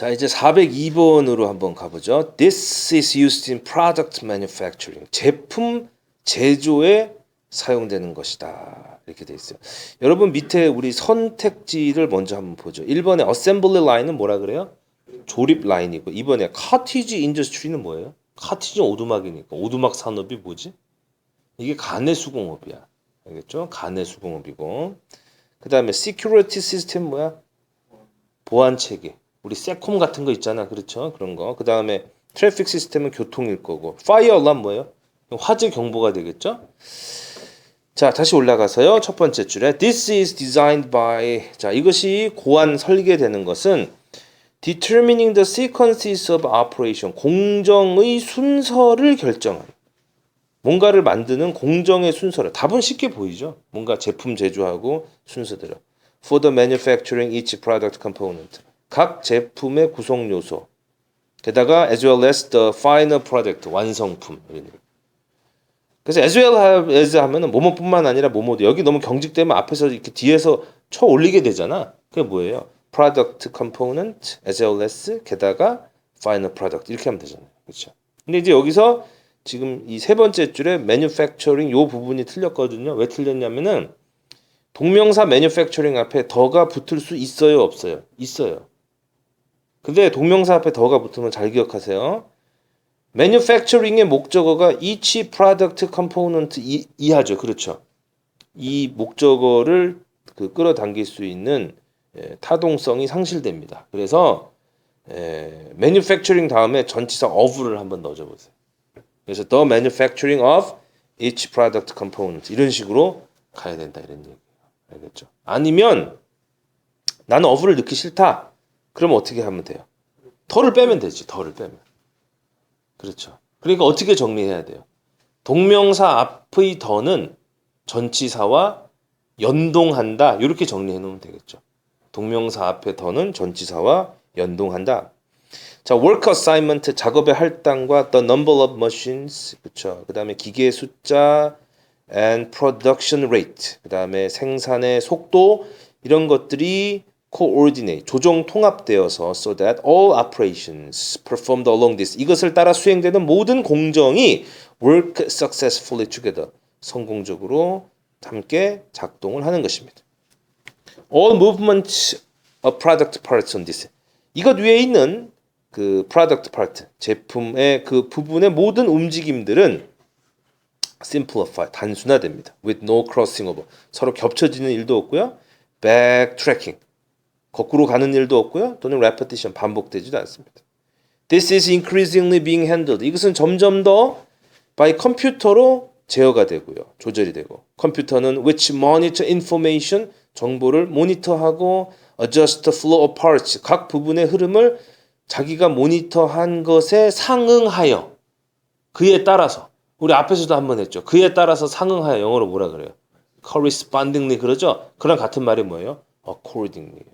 자, 이제 402번으로 한번 가보죠. This is used in product manufacturing. 제품 제조에 사용되는 것이다. 이렇게 돼 있어요. 여러분 밑에 우리 선택지를 먼저 한번 보죠. 1번에 assembly line은 뭐라 그래요? 조립 라인이고 2번에 cottage industry는 뭐예요? cottage 오두막이니까 오두막 산업이 뭐지? 이게 가내 수공업이야. 알겠죠? 가내 수공업이고. 그다음에 security system 뭐야? 보안 체계. 우리 세콤 같은 거 있잖아. 그렇죠? 그런 거. 그 다음에 트래픽 시스템은 교통일 거고. 파이어 알람 뭐예요? 화재 경보가 되겠죠? 자, 다시 올라가서요. 첫 번째 줄에 This is designed by 자, 이것이 고안 설계되는 것은 determining the sequences of operation 공정의 순서를 결정하는 뭔가를 만드는 공정의 순서를 답은 쉽게 보이죠. 뭔가 제품 제조하고 순서대로 for the manufacturing each product component 각 제품의 구성 요소 게다가 as well as the final product 완성품. 그래서 as well as 하면은 뭐뭐뿐만 아니라 뭐뭐도 여기 너무 경직되면 앞에서 이렇게 뒤에서 쳐 올리게 되잖아. 그게 뭐예요? product component as well as 게다가 final product 이렇게 하면 되잖아요. 그렇죠? 근데 이제 여기서 지금 이 세 번째 줄에 manufacturing 요 부분이 틀렸거든요. 왜 틀렸냐면은 동명사 manufacturing 앞에 더가 붙을 수 있어요, 없어요? 있어요. 근데 동명사 앞에 더가 붙으면 잘 기억하세요. manufacturing의 목적어가 each product component 이, 이하죠. 그렇죠. 이 목적어를 그 끌어당길 수 있는 예, 타동성이 상실됩니다. 그래서 예, manufacturing 다음에 전치사 of를 한번 넣어줘 보세요. 그래서 the manufacturing of each product component 이런 식으로 가야 된다 이런 얘기예요. 알겠죠? 아니면 나는 of를 넣기 싫다. 그럼 어떻게 하면 돼요? 더를 빼면 되지. 더를 빼면. 그렇죠. 그러니까 어떻게 정리해야 돼요? 동명사 앞의 더는 전치사와 연동한다. 이렇게 정리해 놓으면 되겠죠. 동명사 앞에 더는 전치사와 연동한다. 자, work assignment 작업의 할당과 the number of machines 그렇죠. 그다음에 기계 숫자 and production rate 그다음에 생산의 속도 이런 것들이 coordinate 조정 통합되어서 so that all operations performed along this 이것을 따라 수행되는 모든 공정이 work successfully together 성공적으로 함께 작동을 하는 것입니다. All movement of product parts on this 이것 위에 있는 그 product part 제품의 그 부분의 모든 움직임들은 simplify 단순화됩니다. with no crossing over 서로 겹쳐지는 일도 없고요. backtracking 거꾸로 가는 일도 없고요. 또는 repetition 반복되지도 않습니다. This is increasingly being handled. 이것은 점점 더 by 컴퓨터로 제어가 되고요. 조절이 되고 컴퓨터는 which monitor information 정보를 모니터하고 adjust the flow of parts 각 부분의 흐름을 자기가 모니터한 것에 상응하여 그에 따라서 우리 앞에서도 한 번 했죠. 그에 따라서 상응하여 영어로 뭐라 그래요? correspondingly 그러죠? 그랑 같은 말이 뭐예요? accordingly.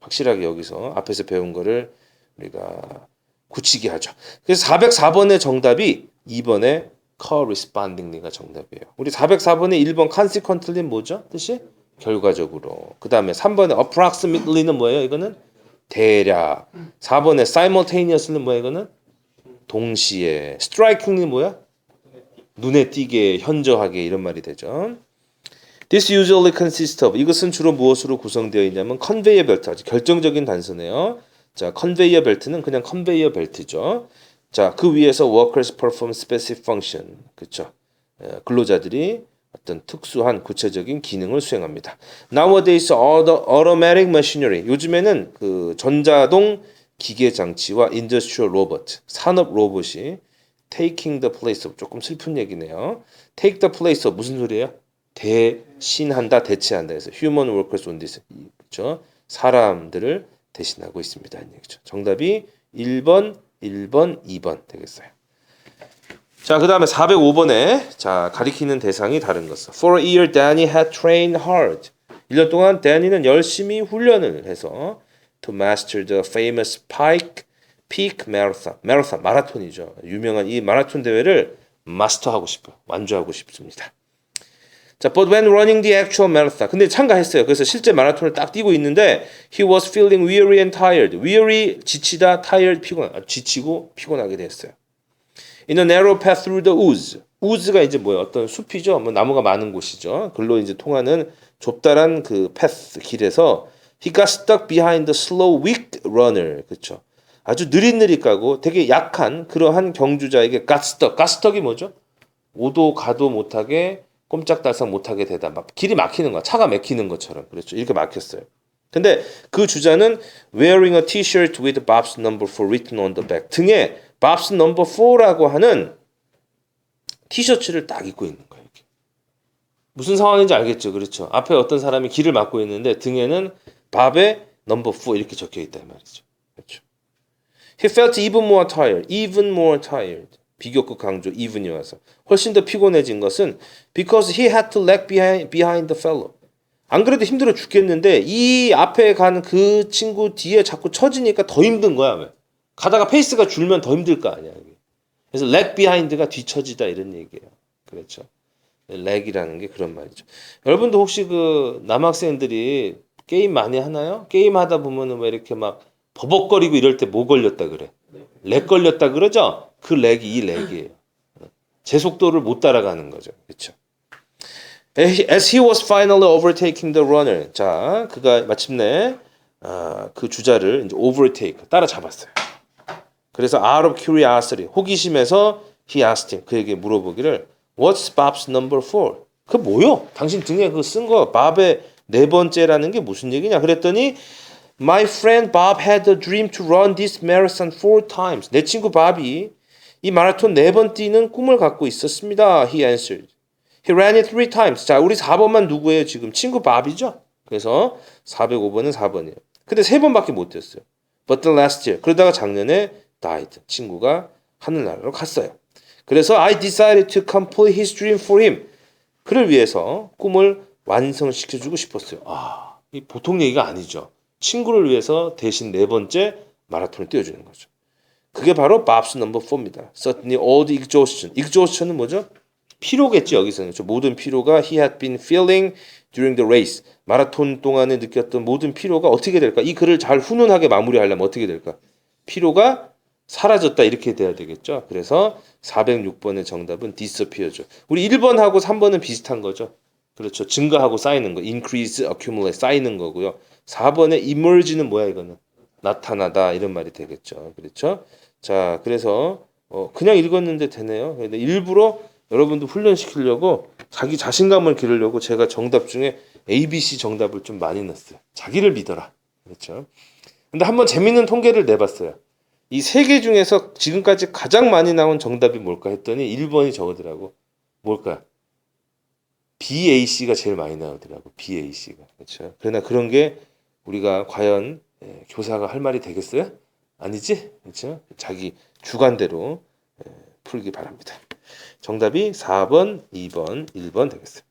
확실하게 여기서 앞에서 배운 거를 우리가 굳히게 하죠. 그래서 404번의 정답이 2번의 correspondingly가 정답이에요. 우리 404번의 1번 consequently 뭐죠? 뜻이? 결과적으로. 그 다음에 3번의 approximately는 뭐예요? 이거는 대략. 4번의 simultaneous는 뭐예요? 이거는 동시에. strikingly 뭐야? 눈에 띄게, 현저하게 이런 말이 되죠. This usually consists of 이것은 주로 무엇으로 구성되어 있냐면 컨베이어 벨트 아주 결정적인 단서네요. 자, 컨베이어 벨트는 그냥 컨베이어 벨트죠. 자, 그 위에서 workers perform specific function. 그렇죠. 근로자들이 어떤 특수한 구체적인 기능을 수행합니다. Nowadays, automatic machinery. 요즘에는 그 전자동 기계 장치와 industrial robot, 산업 로봇이 taking the place of 조금 슬픈 얘기네요. take the place of 무슨 소리예요? 대신한다, 대체한다 해서 human workers on this. 그렇죠? 사람들을 대신하고 있습니다. 얘기죠. 정답이 1번, 1번, 2번 되겠어요. 자, 그 다음에 405번에 자 가리키는 대상이 다른 것은 For a year, Danny had trained hard. 1년 동안 데니는 열심히 훈련을 해서 to master the famous Pike Peak Marathon. 마라톤, 마라톤이죠. 유명한 이 마라톤 대회를 마스터하고 싶어요. 완주하고 싶습니다. 자, but when running the actual marathon. 근데 참가했어요. 그래서 실제 마라톤을 딱 뛰고 있는데 he was feeling weary and tired. weary 지치다, tired 피곤. 아, 지치고 피곤하게 됐어요. In a narrow path through the woods. woods가 이제 뭐예요? 어떤 숲이죠. 뭐 나무가 많은 곳이죠. 글로 이제 통하는 좁다란 그 path 길에서 he got stuck behind the slow weak runner. 그렇죠. 아주 느릿느릿하고 되게 약한 그러한 경주자에게 got stuck. got stuck이 뭐죠? 오도 가도 못하게 꼼짝달싹 못하게 되다. 막 길이 막히는 거야. 차가 막히는 것처럼. 그렇죠. 이렇게 막혔어요. 근데 그 주자는 wearing a t-shirt with Bob's number 4 written on the back. 등에 Bob's number 4라고 하는 티셔츠를 딱 입고 있는 거예요. 이렇게. 무슨 상황인지 알겠죠? 그렇죠. 앞에 어떤 사람이 길을 막고 있는데 등에는 밥의 number 4 이렇게 적혀 있다 이 말이죠. 그렇죠. He felt even more tired, even more tired. 비교급 강조 와서 훨씬 더 피곤해진 것은 because he had to lag behind, behind the fellow. 안 그래도 힘들어 죽겠는데 이 앞에 간 그 친구 뒤에 자꾸 처지니까 더 힘든 거야. 왜? 가다가 페이스가 줄면 더 힘들 거 아니야. 그래서 leg behind가 뒤처지다 이런 얘기예요. 그렇죠. leg이라는 게 그런 말이죠. 여러분도 혹시 그 남학생들이 게임 많이 하나요? 게임 하다 보면은 왜 이렇게 막 버벅거리고 이럴 때 뭐 걸렸다 그래? 렉 걸렸다 그러죠? 그 렉이 이 렉이에요. 제 속도를 못 따라가는 거죠. 그렇죠. As he was finally overtaking the runner, 자 그가 마침내 아, 그 주자를 이제 overtake 따라잡았어요. 그래서 out of curiosity 호기심에서 he asked him 그에게 물어보기를 What's Bob's number four? 그 뭐요? 당신 등에 그 쓴 거 밥의 네 번째라는 게 무슨 얘기냐? 그랬더니 My friend Bob had a dream to run this marathon four times. 내 친구 밥이 이 마라톤 네 번 뛰는 꿈을 갖고 있었습니다. He answered. He ran it three times. 자, 우리 4번만 누구예요? 지금 친구 밥이죠? 그래서 405번은 4번이에요. 근데 세 번밖에 못 뛰었어요. But the last year. 그러다가 작년에 died. 친구가 하늘나라로 갔어요. 그래서 I decided to complete his dream for him. 그를 위해서 꿈을 완성시켜주고 싶었어요. 아, 이 보통 얘기가 아니죠. 친구를 위해서 대신 네 번째 마라톤을 뛰어주는 거죠. 그게 바로 bab's number 4입니다. Certainly all the exhaustion. exhaustion은 뭐죠? 피로겠지 여기서는. 저 모든 피로가 he had been feeling during the race. 마라톤 동안에 느꼈던 모든 피로가 어떻게 될까? 이 글을 잘 훈훈하게 마무리하려면 어떻게 될까? 피로가 사라졌다 이렇게 돼야 되겠죠. 그래서 406번의 정답은 disappear죠. 우리 1번하고 3번은 비슷한 거죠. 그렇죠. 증가하고 쌓이는 거. increase, accumulate 쌓이는 거고요. 4번의 emerge는 뭐야 이거는? 나타나다 이런 말이 되겠죠. 그렇죠? 자, 그래서 어, 그냥 읽었는데 되네요. 근데 일부러 여러분도 훈련시키려고 자기 자신감을 기르려고 제가 정답 중에 A, B, C 정답을 좀 많이 넣었어요. 자기를 믿어라. 그렇죠? 근데 한번 재밌는 통계를 내봤어요. 이 세 개 중에서 지금까지 가장 많이 나온 정답이 뭘까 했더니 1번이 저거더라고. 뭘까? BAC가 제일 많이 나오더라고. BAC가. 그렇죠? 그러나 그런 게 우리가 과연 예, 교사가 할 말이 되겠어요? 아니지? 그렇죠? 자기 주관대로 예, 풀기 바랍니다. 정답이 4번, 2번, 1번 되겠습니다.